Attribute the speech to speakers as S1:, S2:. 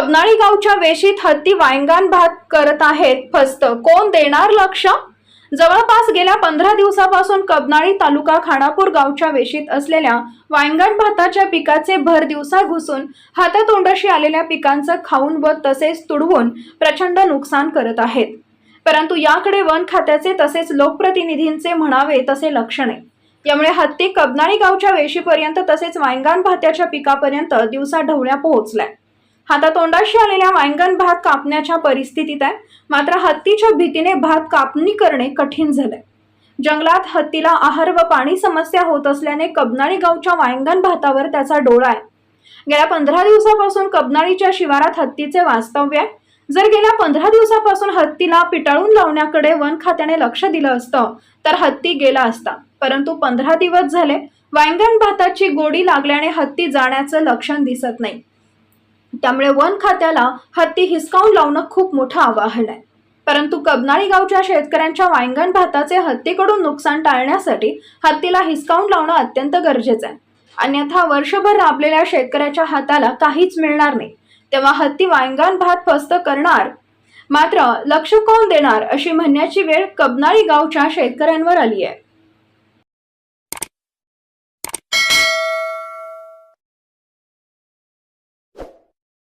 S1: कबनाळी गावच्या वेशीत हत्ती वायंगान भात करत आहेत. फस्त कोण देणार लक्ष? जवळपास गेल्या पंधरा दिवसापासून कबनाळी तालुका खानापूर गावच्या वेशीत असलेल्या वायंगण भाताच्या पिकाचे भर दिवसा घुसून हातातोंडाशी आलेल्या पिकांचं खाऊन व तसेच तुडवून प्रचंड नुकसान करत आहेत. परंतु याकडे वन खात्याचे तसेच लोकप्रतिनिधींचे म्हणावे तसे लक्ष नाही. यामुळे हत्ती कबनाळी गावच्या वेशीपर्यंत तसेच वायंगाण भात्याच्या पिकापर्यंत दिवसा ढवळ्या पोहोचलाय. हातातोंडाशी आलेल्या वायंगण भात कापण्याच्या परिस्थितीत आहे. मात्र हत्तीच्या भीतीने भात कापणी करणे कठीण झालंय. जंगलात हत्तीला आहार व पाणी समस्या होत असल्याने कबनाळी गावच्या वायंगण भातावर त्याचा डोळा आहे. गेल्या पंधरा दिवसापासून कबनाळीच्या शिवारात हत्तीचे वास्तव्य आहे. जर गेल्या पंधरा दिवसापासून हत्तीला पिटाळून लावण्याकडे वन खात्याने लक्ष दिलं असतं तर हत्ती गेला असता. परंतु पंधरा दिवस झाले वायंगण भाताची गोडी लागल्याने हत्ती जाण्याचं लक्षण दिसत नाही. त्यामुळे वन खात्याला हत्ती हिसकावून लावणं खूप मोठं आवाहन आहे. परंतु कबनाळी गावच्या शेतकऱ्यांच्या वायंगण भाताचे हत्तीकडून नुकसान टाळण्यासाठी हत्तीला हिसकावून लावणं अत्यंत गरजेचं आहे. अन्यथा वर्षभर राबलेल्या शेतकऱ्याच्या हाताला काहीच मिळणार नाही. तेव्हा हत्ती वायंगण भात फस्त करणार मात्र लक्ष कोण देणार अशी म्हणण्याची वेळ कबनाळी गावच्या शेतकऱ्यांवर आली आहे.